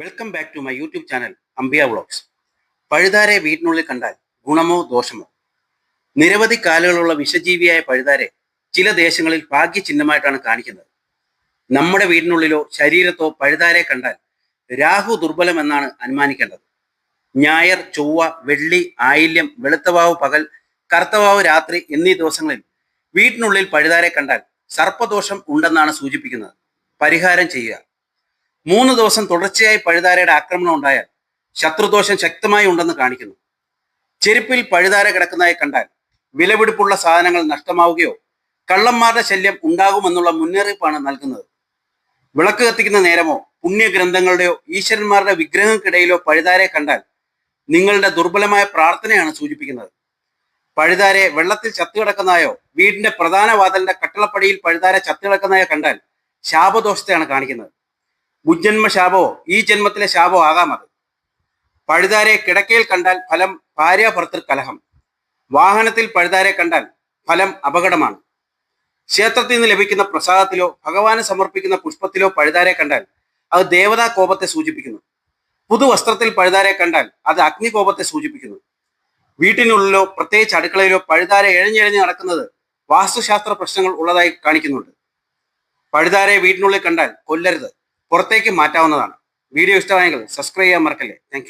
Welcome back to my YouTube channel Ambiya vlogs പഴുതാരെ വീട്ടിനുള്ളിൽ കണ്ടാൽ ഗുണമോ ദോഷമോ? നിരവധി കാലുകളുള്ള വിഷജീവിയായ പഴുതാരെ ചില ദേശങ്ങളിൽ ഭാഗ്യചിഹ്നമായിട്ടാണ് കാണിക്കുന്നത്. നമ്മുടെ വീടിനുള്ളിലോ ശരീരത്തോ പഴുതാരെ കണ്ടാൽ രാഹു ദുർബലം എന്നാണ് അനുമാനിക്കേണ്ടത്. ഞായർ ചൊവ്വ വെള്ളി ആയില്യം വെളുത്തവാവ് പകൽ കറുത്തവാവ് രാത്രി എന്നീ ദിവസങ്ങളിൽ വീട്ടിനുള്ളിൽ പഴുതാരെ കണ്ടാൽ സർപ്പദോഷം ഉണ്ടെന്നാണ് സൂചിപ്പിക്കുന്നത്. പരിഹാരം ചെയ്യുക. മൂന്ന് ദിവസം തുടർച്ചയായി പഴുതാരയുടെ ആക്രമണം ഉണ്ടായാൽ ശത്രുദോഷം ശക്തമായി ഉണ്ടെന്ന് കാണിക്കുന്നു. ചെരുപ്പിൽ പഴുതാര കിടക്കുന്നതായി കണ്ടാൽ വിലപിടിപ്പുള്ള സാധനങ്ങൾ നഷ്ടമാവുകയോ കള്ളന്മാരുടെ ശല്യം ഉണ്ടാകുമെന്നുള്ള മുന്നറിയിപ്പാണ് നൽകുന്നത്. വിളക്ക് കത്തിക്കുന്ന നേരമോ പുണ്യഗ്രന്ഥങ്ങളുടെയോ ഈശ്വരന്മാരുടെ വിഗ്രഹങ്ങൾക്കിടയിലോ പഴുതാരെ കണ്ടാൽ നിങ്ങളുടെ ദുർബലമായ പ്രാർത്ഥനയാണ് സൂചിപ്പിക്കുന്നത്. പഴുതാരെ വെള്ളത്തിൽ ചത്തുകിടക്കുന്നതായോ വീടിന്റെ പ്രധാന വാതിലിന്റെ കട്ടളപ്പടിയിൽ പഴുതാര ചത്തുകിടക്കുന്നതായോ കണ്ടാൽ ശാപദോഷത്തെയാണ് കാണിക്കുന്നത്. മുജ്ജന്മ ശാപോ ഈ ജന്മത്തിലെ ശാപോ ആകാം അത് പഴുതാരെ കിടക്കയിൽ കണ്ടാൽ ഫലം ഭാര്യ ഭർത്തൃ കലഹം. വാഹനത്തിൽ പഴുതാരെ കണ്ടാൽ ഫലം അപകടമാണ്. ക്ഷേത്രത്തിൽ നിന്ന് ലഭിക്കുന്ന പ്രസാദത്തിലോ ഭഗവാന് സമർപ്പിക്കുന്ന പുഷ്പത്തിലോ പഴുതാരെ കണ്ടാൽ അത് ദേവതാ കോപത്തെ സൂചിപ്പിക്കുന്നു. പുതുവസ്ത്രത്തിൽ പഴുതാരെ കണ്ടാൽ അത് അഗ്നികോപത്തെ സൂചിപ്പിക്കുന്നു. വീട്ടിനുള്ളിലോ പ്രത്യേകിച്ച് അടുക്കളയിലോ പഴുതാര എഴഞ്ഞെഴഞ്ഞ് നടക്കുന്നത് വാസ്തുശാസ്ത്ര പ്രശ്നങ്ങൾ ഉള്ളതായി കാണിക്കുന്നുണ്ട്. പഴുതാരെ വീട്ടിനുള്ളിൽ കണ്ടാൽ കൊല്ലരുത്. പുറത്തേക്ക് മാറ്റാവുന്നതാണ്. വീഡിയോ ഇഷ്ടമായെങ്കിൽ സബ്സ്ക്രൈബ് ചെയ്യാൻ മറക്കല്ലേ. താങ്ക്